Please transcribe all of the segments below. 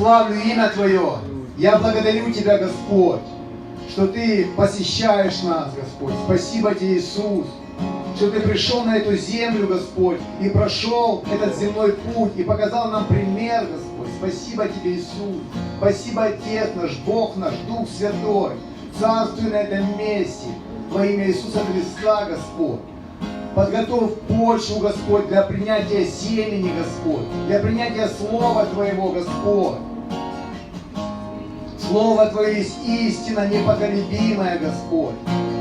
славлю имя Твое. Я благодарю Тебя, Господь, что Ты посещаешь нас, Господь. Спасибо Тебе, Иисус, что Ты пришел на эту землю, Господь, и прошел этот земной путь, и показал нам пример, Господь. Спасибо Тебе, Иисус. Спасибо, Отец наш, Бог наш, Дух Святой. Царствуй на этом месте во имя Иисуса Христа, Господь. Подготовь почву, Господь, для принятия семени, Господь, для принятия Слова Твоего, Господь. Слово Твое есть истина непоколебимая, Господь.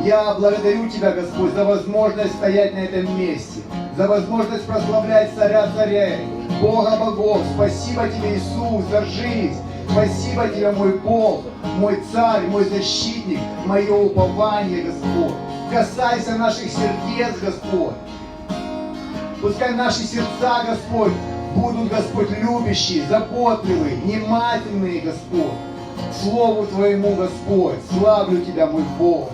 Я благодарю Тебя, Господь, за возможность стоять на этом месте, за возможность прославлять Царя Царей, Бога Богов. Спасибо Тебе, Иисус, за жизнь. Спасибо Тебе, мой Бог, мой Царь, мой защитник, мое упование, Господь. Касайся наших сердец, Господь. Пускай наши сердца, Господь, будут, Господь, любящие, заботливые, внимательные, Господь. Слову Твоему, Господь, славлю Тебя, мой Бог.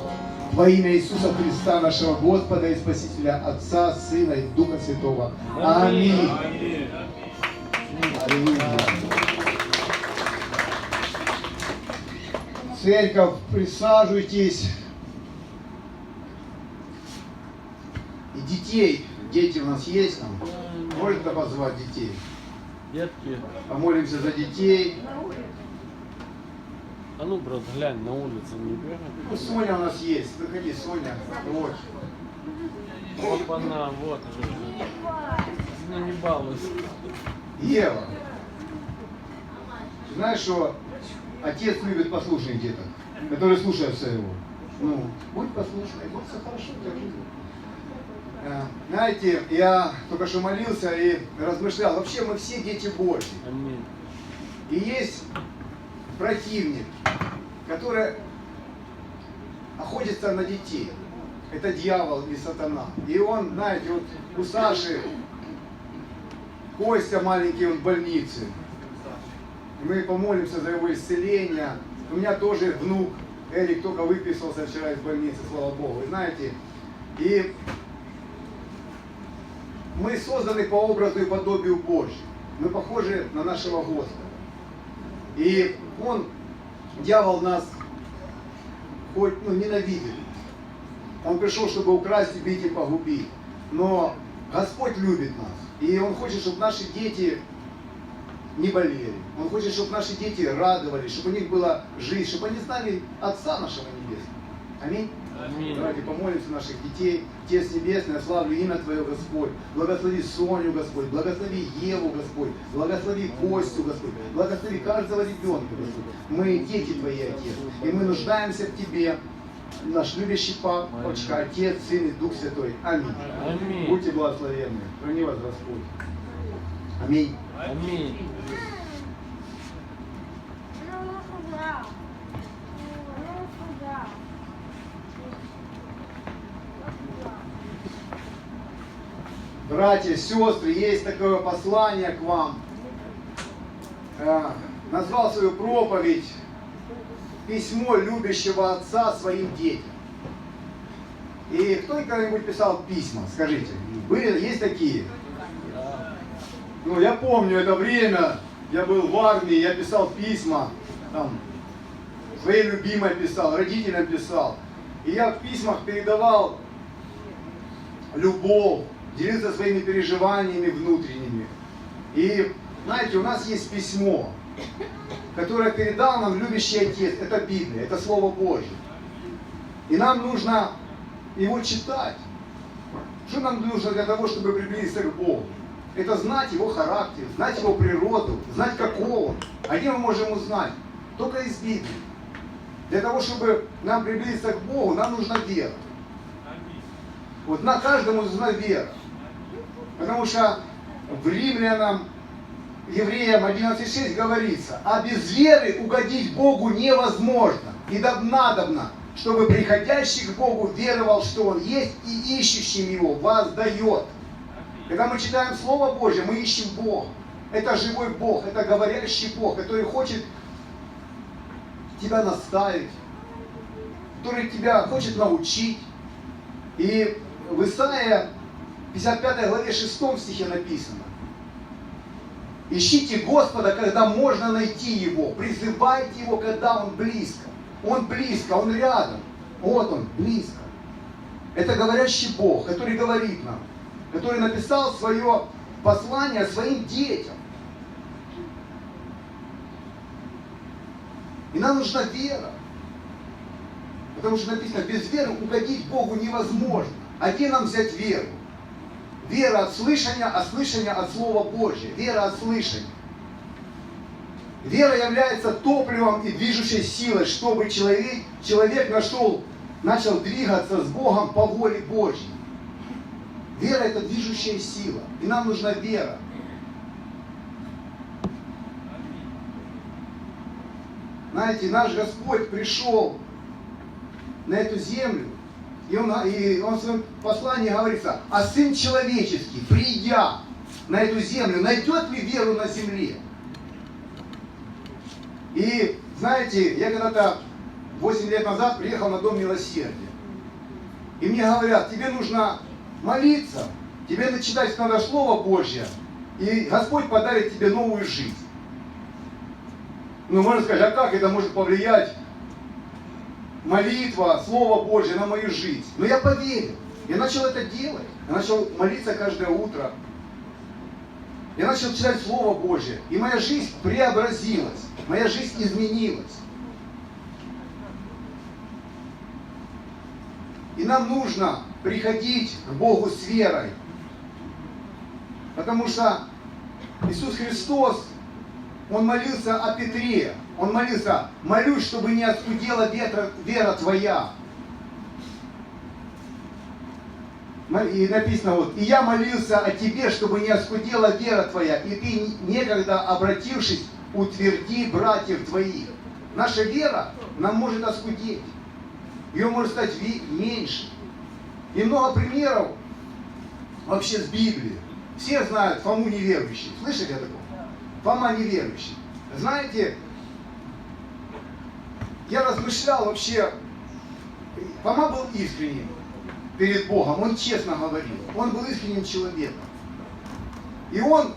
Во имя Иисуса Христа, нашего Господа и Спасителя, Отца, Сына и Духа Святого. Аминь. Аллилуйя. Церковь, присаживайтесь. И детей, дети у нас есть там? Можно позвать детей? Помолимся за детей. А ну, брат, глянь, на улице не бегай. Ну, Соня у нас есть. Выходи, Соня. Вот. Опа-на, вот же. Ну не балуйся. Ева. Знаешь, что отец любит послушных деток, которые слушаются его. Ну, будь послушной, будет все хорошо у тебя в жизни. Э, Знаете, я только что молился и размышлял. Вообще мы все дети Божьи. Аминь. И есть противник, который охотится на детей. Это дьявол и сатана. И он, знаете, вот у Саши Костя маленький, он в больнице. И мы помолимся за его исцеление. У меня тоже внук Эрик только выписался вчера из больницы, слава Богу. И знаете, и мы созданы по образу и подобию Божьему. Мы похожи на нашего Господа. И он, дьявол нас хоть ну, ненавидит. Он пришел, чтобы украсть, убить и погубить. Но Господь любит нас. И Он хочет, чтобы наши дети не болели. Он хочет, чтобы наши дети радовались, чтобы у них была жизнь, чтобы они знали Отца нашего Небесного. Аминь. Аминь. Давайте помолимся наших детей. Отец Небесный, я славлю имя Твое, Господь. Благослови Соню, Господь. Благослови Еву, Господь. Благослови Костю, Господь. Благослови каждого ребенка, Господь. Мы дети Твои, Отец. И мы нуждаемся в Тебе. Наш любящий папочка, Отец, Сын и Дух Святой. Аминь. Аминь. Будьте благословенны. Храни вас Господь. Аминь. Аминь. Братья, сестры, есть такое послание к вам. Э, Назвал свою проповедь «Письмо любящего отца своим детям». И кто когда-нибудь писал письма, скажите? Были, есть такие? Ну, я помню это время, я был в армии, я писал письма, там, своей любимой писал, родителям писал. И я в письмах передавал любовь, делиться своими переживаниями внутренними. И, знаете, у нас есть письмо, которое передал нам любящий Отец. Это Библия, это Слово Божье. И нам нужно его читать. Что нам нужно для того, чтобы приблизиться к Богу? Это знать его характер, знать его природу, знать какого он. А где мы можем узнать? Только из Библии. Для того, чтобы нам приблизиться к Богу, нам нужна вера. Вот на каждому нужна вера. Потому что в Римлянам, Евреям 11.6 говорится, а без веры угодить Богу невозможно. И надобно, чтобы приходящий к Богу веровал, что Он есть, и ищущим Его воздает. Когда мы читаем Слово Божье, мы ищем Бога. Это живой Бог, это говорящий Бог, который хочет тебя наставить, который тебя хочет научить. И в Исаия 55 главе 6 стихе написано. Ищите Господа, когда можно найти Его. Призывайте Его, когда Он близко. Он близко, Он рядом. Вот Он, близко. Это говорящий Бог, который говорит нам, который написал свое послание своим детям. И нам нужна вера. Потому что написано, без веры угодить Богу невозможно. А где нам взять веру? Вера от слышания, а слышание от Слова Божьего. Вера от слышания. Вера является топливом и движущей силой, чтобы человек, человек нашел, начал двигаться с Богом по воле Божьей. Вера это движущая сила. И нам нужна вера. Знаете, наш Господь пришел на эту землю, и он, и он в своем послании говорится, а Сын Человеческий, придя на эту землю, найдет ли веру на земле? И знаете, я когда-то 8 лет назад приехал на Дом Милосердия. И мне говорят, тебе нужно молиться, тебе начитать надо Слово Божье, и Господь подарит тебе новую жизнь. Ну, можно сказать, а как это может повлиять молитва, Слово Божье на мою жизнь? Но я поверил. Я начал это делать. Я начал молиться каждое утро. Я начал читать Слово Божье. И моя жизнь преобразилась. Моя жизнь изменилась. И нам нужно приходить к Богу с верой. Потому что Иисус Христос он молился о Петре. Он молился, молюсь, чтобы не оскудела ветра, вера твоя. И написано вот, и я молился о тебе, чтобы не оскудела вера твоя, и ты некогда обратившись, утверди братьев твоих. Наша вера нам может оскудеть. Ее может стать меньше. И много примеров вообще с Библии. Все знают Фому неверующий. Слышали о таком? Фома неверующий. Знаете, я размышлял вообще, Фома был искренним перед Богом, он честно говорил, он был искренним человеком. И он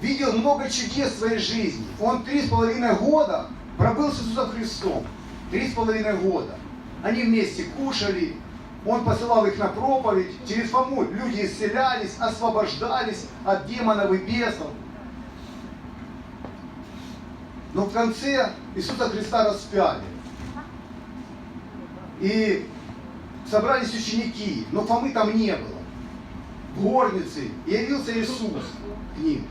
видел много чудес в своей жизни. Он три с половиной года пробыл с Иисусом Христом. Три с половиной года. Они вместе кушали, он посылал их на проповедь. Через Фому люди исцелялись, освобождались от демонов и бесов. Но в конце Иисуса Христа распяли. И собрались ученики, но Фомы там не было. В горнице явился Иисус к ним.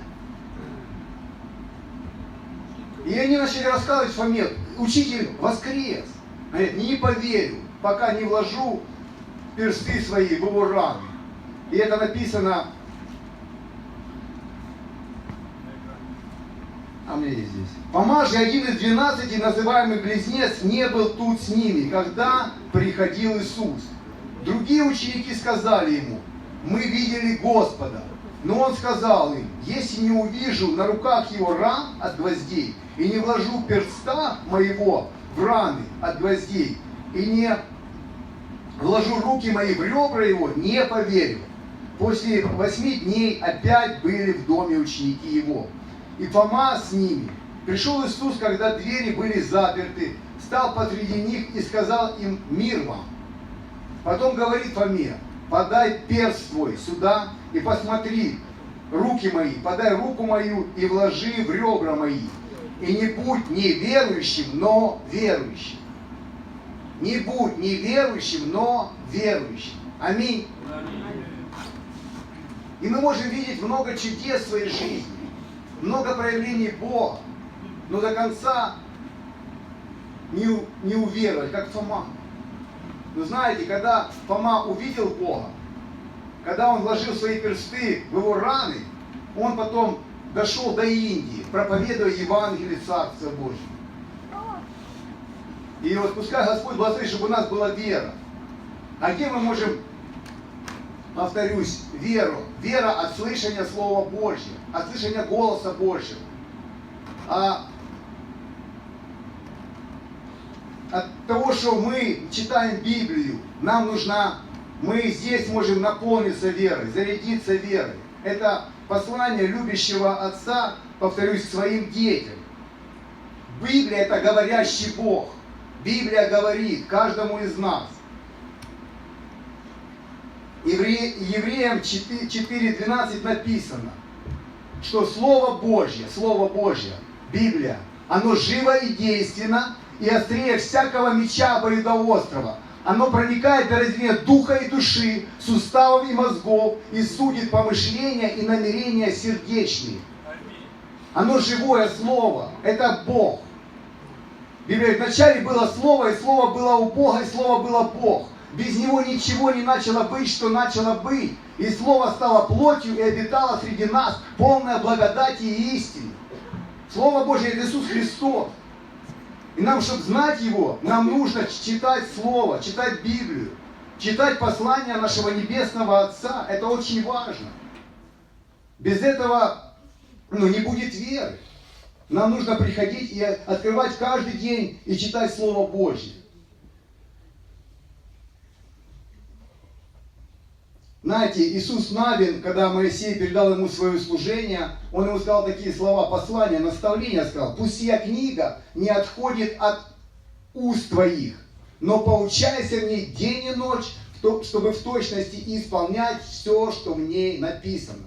И они начали рассказывать Фоме, учитель воскрес. Говорит, не поверю, пока не вложу персты свои в его раны. И это написано А мне здесь. Помажь, один из двенадцати, называемый близнец, не был тут с ними, когда приходил Иисус. Другие ученики сказали ему, мы видели Господа. Но он сказал им, если не увижу на руках его ран от гвоздей, и не вложу перста моего в раны от гвоздей, и не вложу руки мои в ребра его, не поверю. После восьми дней опять были в доме ученики его и Фома с ними. Пришел Иисус, когда двери были заперты, стал посреди них и сказал им «Мир вам». Потом говорит Фоме, подай перст твой сюда и посмотри руки мои, подай руку мою и вложи в ребра мои. И не будь неверующим, но верующим. Не будь неверующим, но верующим. Аминь. И мы можем видеть много чудес в своей жизни много проявлений Бога, но до конца не, не уверовать, как Фома. Но знаете, когда Фома увидел Бога, когда он вложил свои персты в его раны, он потом дошел до Индии, проповедуя Евангелие Царства Божьего. И вот пускай Господь благословит, чтобы у нас была вера. А где мы можем повторюсь, веру. Вера от слышания Слова Божьего, от слышания голоса Божьего. А от того, что мы читаем Библию, нам нужна, мы здесь можем наполниться верой, зарядиться верой. Это послание любящего Отца повторюсь, своим детям. Библия это говорящий Бог. Библия говорит каждому из нас. Евре- Евреям 4.12 написано, что Слово Божье, Слово Божье, Библия, оно живо и действенно, и острее всякого меча обоюдоострого. Оно проникает до разделения духа и души, суставов и мозгов, и судит помышления и намерения сердечные. Оно живое слово, это Бог. Библия говорит, вначале было Слово, и Слово было у Бога, и Слово было Бог. Без Него ничего не начало быть, что начало быть. И Слово стало плотью и обитало среди нас, полное благодати и истины. Слово Божье это Иисус Христос. И нам, чтобы знать Его, нам нужно читать Слово, читать Библию, читать послание нашего Небесного Отца. Это очень важно. Без этого ну, не будет веры. Нам нужно приходить и открывать каждый день и читать Слово Божье. Знаете, Иисус Навин, когда Моисей передал ему свое служение, он ему сказал такие слова, послания, наставления, сказал, пусть сия книга не отходит от уст твоих, но поучайся в ней день и ночь, чтобы в точности исполнять все, что в ней написано.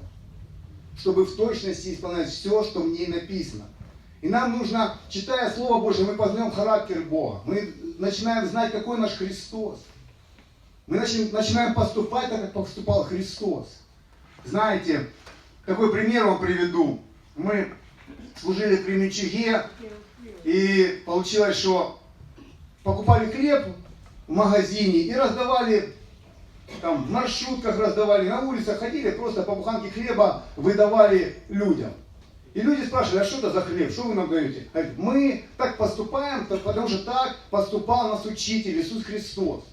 Чтобы в точности исполнять все, что в ней написано. И нам нужно, читая Слово Божье, мы познаем характер Бога. Мы начинаем знать, какой наш Христос. Мы начинаем поступать так, как поступал Христос. Знаете, такой пример вам приведу. Мы служили при Мичиге, и получилось, что покупали хлеб в магазине и раздавали, там в маршрутках раздавали, на улицах ходили, просто по буханке хлеба выдавали людям. И люди спрашивали, а что это за хлеб, что вы нам даете? Говорит, мы так поступаем, потому что так поступал нас учитель Иисус Христос.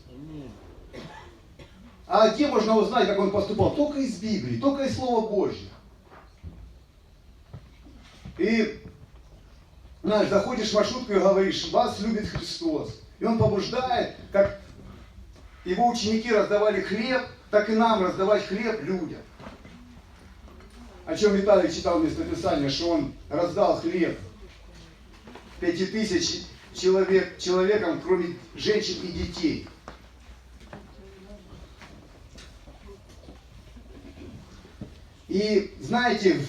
А где можно узнать, как он поступал? Только из Библии, только из Слова Божьего. И, знаешь, заходишь в маршрутку и говоришь, вас любит Христос. И он побуждает, как его ученики раздавали хлеб, так и нам раздавать хлеб людям. О чем Виталий читал место Писания, что он раздал хлеб пяти тысяч человек, человекам, кроме женщин и детей. И знаете,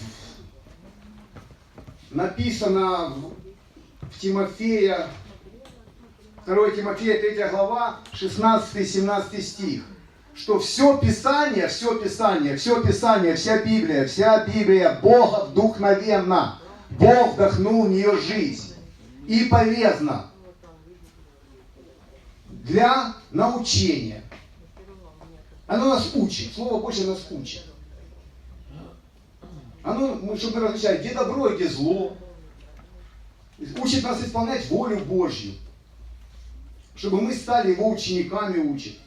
написано в Тимофея, 2 Тимофея, 3 глава, 16-17 стих, что все Писание, все Писание, все Писание, вся Библия, вся Библия Бога вдохновенна. Бог вдохнул в нее жизнь. И полезно для научения. Оно нас учит, Слово Божье нас учит. Оно, чтобы мы различали, где добро где зло. Учит нас исполнять волю Божью. Чтобы мы стали Его учениками учит.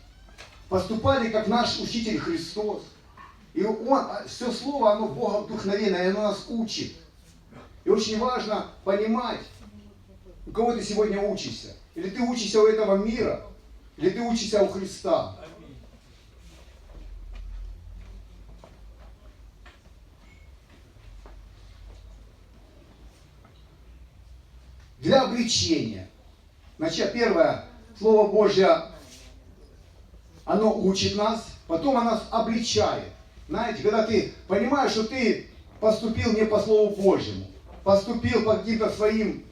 Поступали, как наш учитель Христос. И он, все слово, оно Бога вдохновенное, оно нас учит. И очень важно понимать, у кого ты сегодня учишься. Или ты учишься у этого мира, или ты учишься у Христа. Для обличения. Значит, первое, Слово Божье, оно учит нас, потом оно нас обличает. Знаете, когда ты понимаешь, что ты поступил не по Слову Божьему, поступил по каким-то своим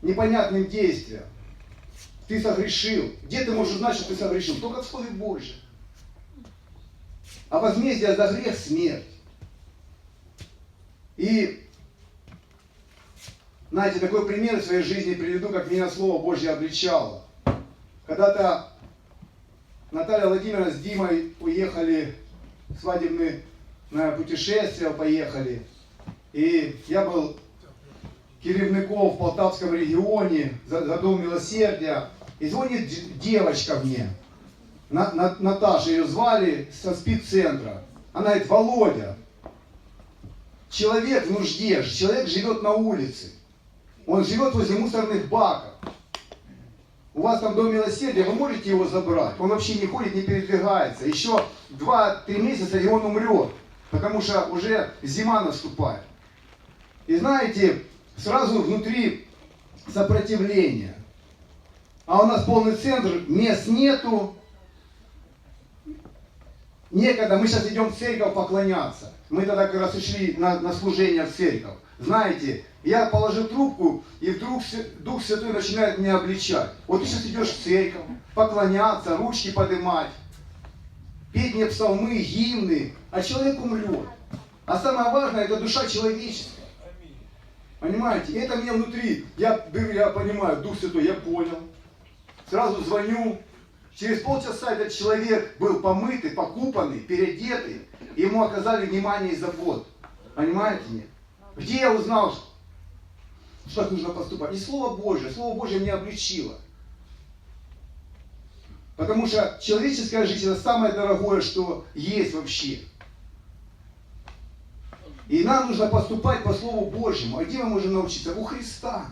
непонятным действиям, ты согрешил. Где ты можешь узнать, что ты согрешил? Только в Слове Божьем. А возмездие за грех – смерть. И знаете, такой пример в своей жизни приведу, как меня Слово Божье обличало. Когда-то Наталья Владимировна с Димой уехали в свадебное путешествие, поехали. И я был керівником в Полтавском регионе, за, Дом Милосердия. И звонит девочка мне, на, на, Наташа ее звали, со спеццентра. Она говорит, Володя, человек в нужде, человек живет на улице. Он живет возле мусорных баков. У вас там дом милосердия, вы можете его забрать. Он вообще не ходит, не передвигается. Еще 2-3 месяца и он умрет. Потому что уже зима наступает. И знаете, сразу внутри сопротивление. А у нас полный центр, мест нету. Некогда, мы сейчас идем в церковь поклоняться. Мы тогда как раз и шли на, на служение в церковь. Знаете, я положил трубку, и вдруг Дух Святой начинает меня обличать. Вот ты сейчас идешь в церковь, поклоняться, ручки поднимать, петь мне псалмы, гимны, а человек умрет. А самое важное, это душа человеческая. Понимаете? И это меня внутри. Я, я понимаю, Дух Святой, я понял. Сразу звоню. Через полчаса этот человек был помытый, покупанный, переодетый. Ему оказали внимание и забот. Понимаете? Нет? Где я узнал, что нужно поступать? И Слово Божье. Слово Божье меня обличило. Потому что человеческая жизнь это самое дорогое, что есть вообще. И нам нужно поступать по Слову Божьему. А где мы можем научиться? У Христа.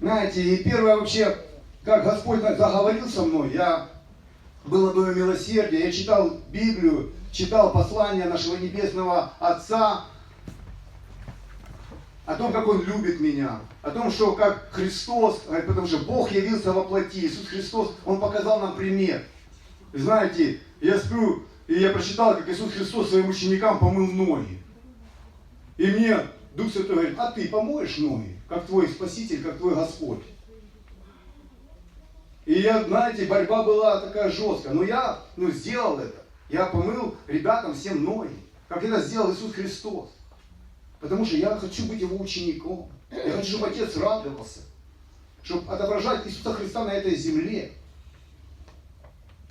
Знаете, и первое вообще, как Господь заговорил со мной, я был на Доме Милосердия, я читал Библию, читал послание нашего Небесного Отца, о том, как Он любит меня, о том, что как Христос, говорит, потому что Бог явился во плоти, Иисус Христос, Он показал нам пример. И знаете, я сплю, и я прочитал, как Иисус Христос своим ученикам помыл ноги. И мне Дух Святой говорит, а ты помоешь ноги, как твой Спаситель, как твой Господь. И я, знаете, борьба была такая жесткая, но я ну, сделал это. Я помыл ребятам всем ноги, как это сделал Иисус Христос. Потому что я хочу быть его учеником. Я хочу, чтобы Отец радовался. Чтобы отображать Иисуса Христа на этой земле.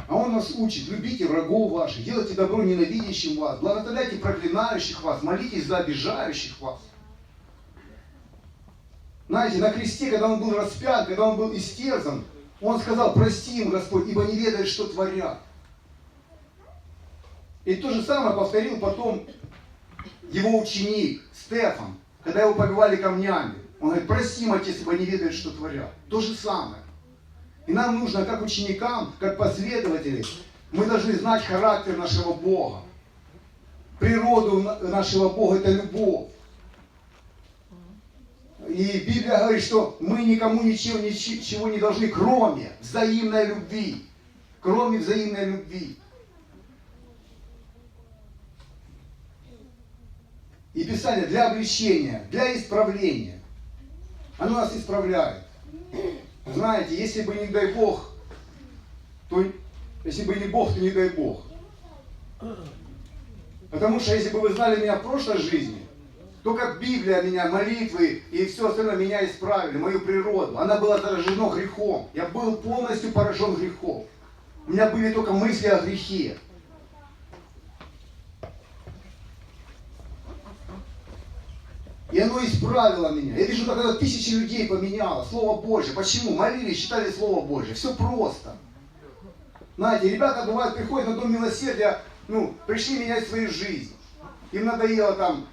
А Он нас учит, любите врагов ваших, делайте добро ненавидящим вас, благословляйте проклинающих вас, молитесь за обижающих вас. Знаете, на кресте, когда Он был распят, когда Он был истерзан, Он сказал, прости им, Господь, ибо не ведают, что творят. И то же самое повторил потом его ученик Стефан, когда его побивали камнями. Он говорит, прости, им, отец, ибо не ведают, что творят. То же самое. И нам нужно, как ученикам, как последователи, мы должны знать характер нашего Бога. Природу на- нашего Бога – это любовь. И Библия говорит, что мы никому ничего, ничего не должны, кроме взаимной любви. Кроме взаимной любви. И Писание для обличения, для исправления. Оно нас исправляет. Знаете, если бы не дай Бог, то если бы не Бог, то не дай Бог. Потому что если бы вы знали меня в прошлой жизни, то как Библия меня, молитвы и все остальное меня исправили, мою природу. Она была заражена грехом. Я был полностью поражен грехом. У меня были только мысли о грехе. И оно исправило меня. Я вижу, это тысячи людей поменяло. Слово Божье. Почему? Молились, читали Слово Божье. Все просто. Знаете, ребята, бывает, приходят на Дом Милосердия, ну, пришли менять свою жизнь. Им надоело там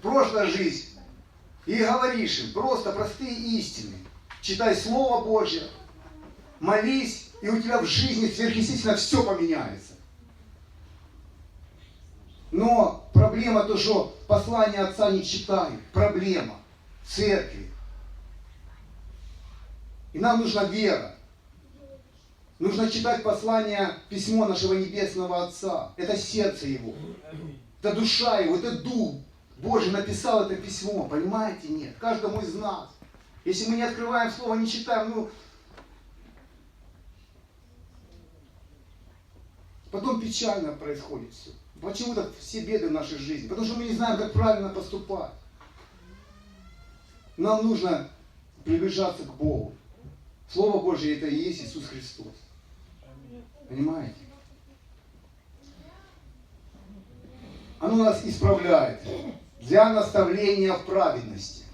прошлая жизнь. И говоришь им просто простые истины. Читай Слово Божье, молись, и у тебя в жизни сверхъестественно все поменяется. Но проблема то, что послание отца не читают. Проблема церкви. И нам нужна вера. Нужно читать послание, письмо нашего Небесного Отца. Это сердце Его. Это душа Его, это Дух Божий написал это письмо. Понимаете? Нет. Каждому из нас. Если мы не открываем Слово, не читаем, ну... Потом печально происходит все. Почему так все беды в нашей жизни? Потому что мы не знаем, как правильно поступать. Нам нужно приближаться к Богу. Слово Божье это и есть Иисус Христос. Понимаете? Оно нас исправляет для наставления в праведности.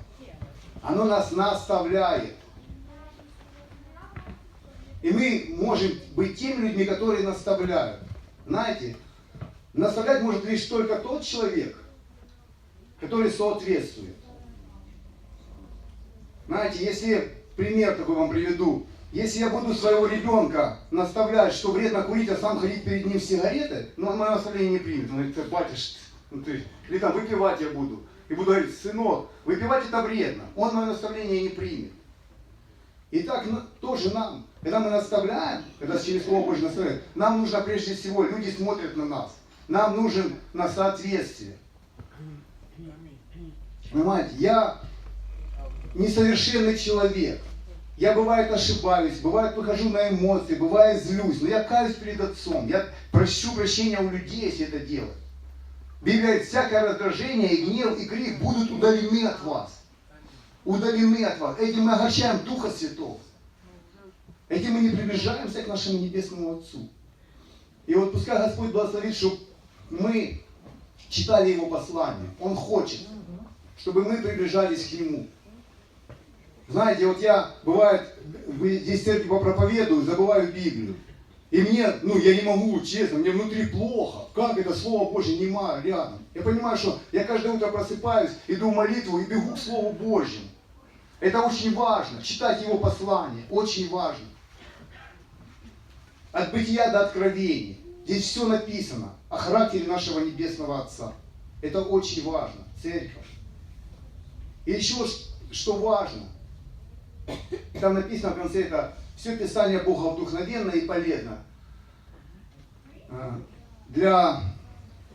Оно нас наставляет. И мы можем быть теми людьми, которые наставляют. Знаете, наставлять может лишь только тот человек, который соответствует. Знаете, если пример такой вам приведу, если я буду своего ребенка наставлять, что вредно курить, а сам ходить перед ним с сигаретой, ну, он мое наставление не примет. Он говорит, батюш, Ну, есть, или там выпивать я буду. И буду говорить, сынок, выпивать это вредно. Он мое наставление не примет. И так ну, тоже нам, когда мы наставляем, когда через Слово Божье наставляем, нам нужно прежде всего, люди смотрят на нас. Нам нужен на соответствие. Понимаете, я несовершенный человек. Я бывает ошибаюсь, бывает выхожу на эмоции, бывает злюсь, но я каюсь перед Отцом. Я прощу прощения у людей, если это делать. Библия говорит, всякое раздражение, и гнев, и крик будут удалены от вас. Удалены от вас. Этим мы огорчаем Духа Святого. Этим мы не приближаемся к нашему Небесному Отцу. И вот пускай Господь благословит, чтобы мы читали Его послание. Он хочет, чтобы мы приближались к Нему. Знаете, вот я, бывает, здесь церкви попроповедую, забываю Библию. И мне, ну, я не могу, честно, мне внутри плохо. Как это Слово Божье нема рядом? Я понимаю, что я каждое утро просыпаюсь, иду в молитву и бегу к Слову Божьему. Это очень важно, читать Его послание, очень важно. От бытия до откровения. Здесь все написано о характере нашего Небесного Отца. Это очень важно, церковь. И еще что важно, там написано в конце это все Писание Бога вдохновенно и полезно э, для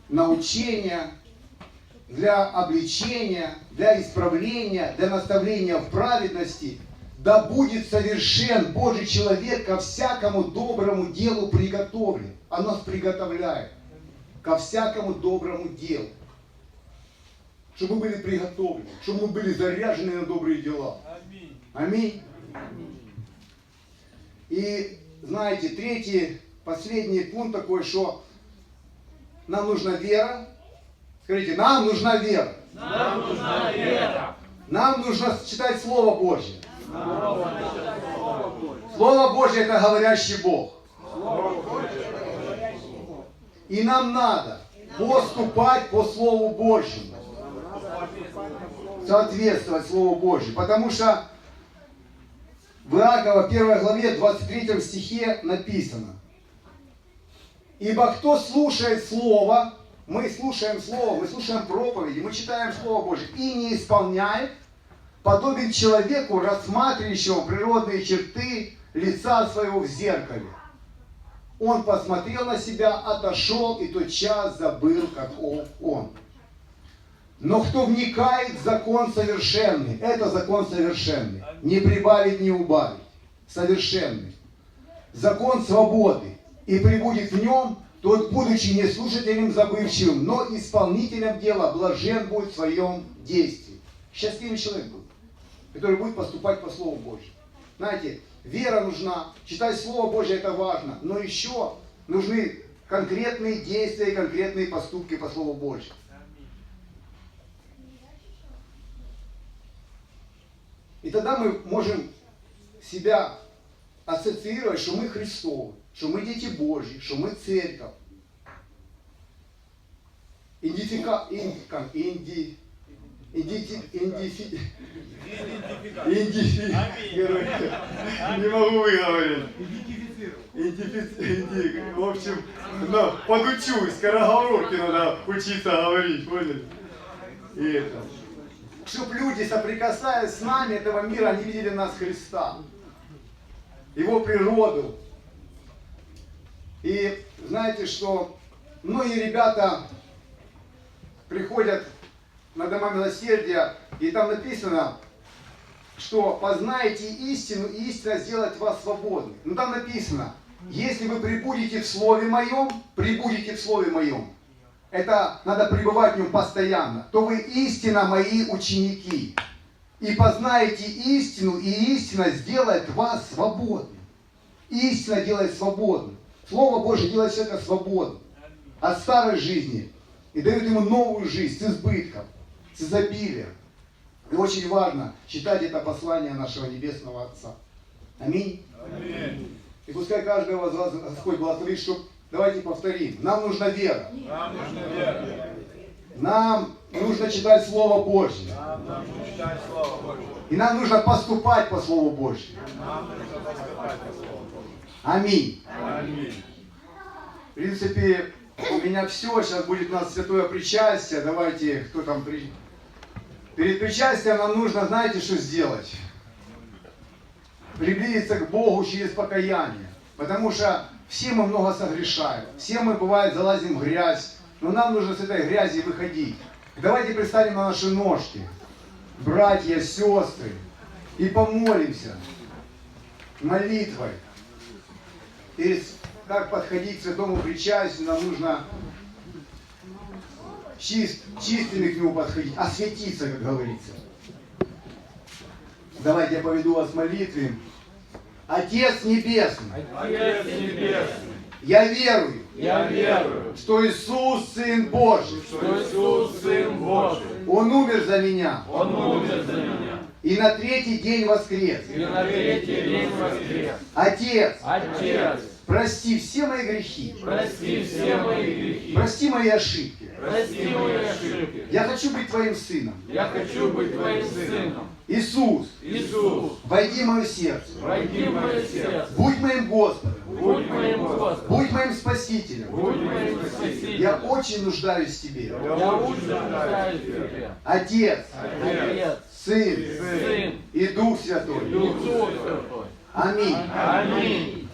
научения, для обличения, для исправления, для наставления в праведности, да будет совершен Божий человек ко всякому доброму делу приготовлен. Он нас приготовляет ко всякому доброму делу. Чтобы мы были приготовлены, чтобы мы были заряжены на добрые дела. Аминь. И знаете, третий, последний пункт такой, что нам нужна вера. Скажите, нам нужна вера. Нам нужна вера. Нам нужно читать Слово Божье. Слово Божье это говорящий Бог. И нам надо поступать по Слову Божьему. Соответствовать Слову Божьему. Потому что в Иакова 1 главе 23 стихе написано. Ибо кто слушает Слово, мы слушаем Слово, мы слушаем проповеди, мы читаем Слово Божье и не исполняет, подобен человеку, рассматривающему природные черты лица своего в зеркале. Он посмотрел на себя, отошел и тот час забыл, как он. Но кто вникает в закон совершенный, это закон совершенный, не прибавить, не убавить, совершенный. Закон свободы, и прибудет в нем, тот, будучи не слушателем забывчивым, но исполнителем дела, блажен будет в своем действии. Счастливый человек будет, который будет поступать по Слову Божьему. Знаете, вера нужна, читать Слово Божье это важно, но еще нужны конкретные действия и конкретные поступки по Слову Божьему. И тогда мы можем себя ассоциировать, что мы Христовы, что мы дети Божьи, что мы церковь. Идентифика, инди, иденти, индифи, идентифи, короче, не могу выговорить. Идентифици- инди- В общем, ну, подучусь, скороговорки надо учиться говорить, поняли? И это. Чтобы люди, соприкасаясь с нами этого мира, они видели нас Христа. Его природу. И знаете, что многие ребята приходят на дома милосердия, и там написано, что познаете истину, и истина сделает вас свободны. Ну там написано, если вы прибудете в Слове Моем, прибудете в Слове Моем, это надо пребывать в нем постоянно, то вы истинно мои ученики. И познаете истину, и истина сделает вас свободным. Истина делает свободным. Слово Божье делает человека свободным от старой жизни и дает ему новую жизнь с избытком, с изобилием. И очень важно читать это послание нашего Небесного Отца. Аминь. И пускай каждого из вас Господь благословит, чтобы Давайте повторим. Нам нужна вера. Нам нужна вера. Нам нужно читать Слово Божье. Нам нужно читать Слово Божье. И нам нужно поступать по Слову Божьему. Нам нужно поступать по Слову Божьему. Аминь. Аминь. В принципе, У меня все, сейчас будет у нас святое причастие. Давайте, кто там при... Перед причастием нам нужно, знаете, что сделать? Приблизиться к Богу через покаяние. Потому что все мы много согрешаем. Все мы, бывает, залазим в грязь. Но нам нужно с этой грязи выходить. Давайте пристанем на наши ножки, братья, сестры, и помолимся молитвой. Перед, как подходить к святому причастию, нам нужно чист, чистыми к нему подходить, осветиться, как говорится. Давайте я поведу вас в молитве. Отец Небесный, Отец Небесный, я верую, я верую, что Иисус Сын Божий, что Иисус Сын Божий, Он умер за меня Он умер за меня, и на третий день воскрес. и на третий день воскрес. Отец, Отец, прости все мои грехи, прости все мои грехи, прости мои ошибки. прости мои ошибки. Я хочу быть Твоим Сыном. Я хочу быть Твоим Сыном. Иисус, Иисус, войди в мое сердце. войди в мое сердце, Будь моим Господом. будь моим Господом, Будь моим Спасителем. будь моим Спасителем. Я очень нуждаюсь в Тебе. Я очень нуждаюсь в Тебе. Отец, Отец, Сын Сын и Дух Святой. и Дух Святой. Аминь. Аминь.